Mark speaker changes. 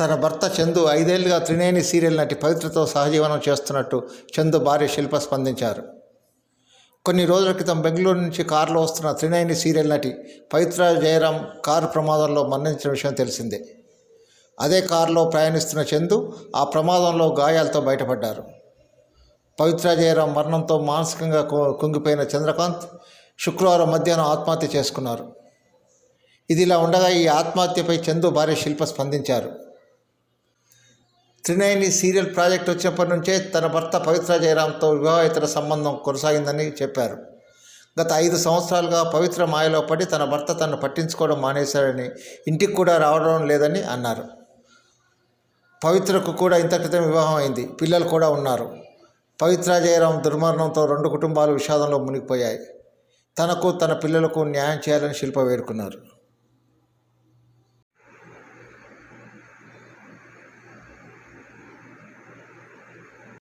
Speaker 1: తన భర్త చందు ఐదేళ్ళుగా త్రినేని సీరియల్ నటి పవిత్రతో సహజీవనం చేస్తున్నట్టు చందు భార్య శిల్ప స్పందించారు. కొన్ని రోజుల క్రితం బెంగళూరు నుంచి కారులో వస్తున్న త్రినేని సీరియల్ నటి పవిత్ర జయరాం కారు ప్రమాదంలో మరణించిన విషయం తెలిసిందే. అదే కారులో ప్రయాణిస్తున్న చందు ఆ ప్రమాదంలో గాయాలతో బయటపడ్డారు. పవిత్ర జయరాం మరణంతో మానసికంగా కు- కుంగిపోయిన చంద్రకాంత్ శుక్రవారం మధ్యాహ్నం ఆత్మహత్య చేసుకున్నారు. ఇదిలా ఉండగా ఈ ఆత్మహత్యపై చందు భార్య శిల్ప స్పందించారు. త్రినేని సీరియల్ ప్రాజెక్ట్ వచ్చినప్పటి నుంచే తన భర్త పవిత్ర జయరాంతో వివాహేతర సంబంధం కొనసాగిందని చెప్పారు. గత ఐదు సంవత్సరాలుగా పవిత్ర మాయలో పడి తన భర్త తనను పట్టించుకోవడం మానేశాడని ఇంటికి కూడా రావడం లేదని అన్నారు. పవిత్రకు కూడా ఇంత క్రితం వివాహం అయింది. పిల్లలు కూడా ఉన్నారు. పవిత్ర జయరాం దుర్మరణంతో రెండు కుటుంబాలు విషాదంలో మునిగిపోయాయి. తనకు తన పిల్లలకు న్యాయం చేయాలని శిల్ప వేడుకున్నారు.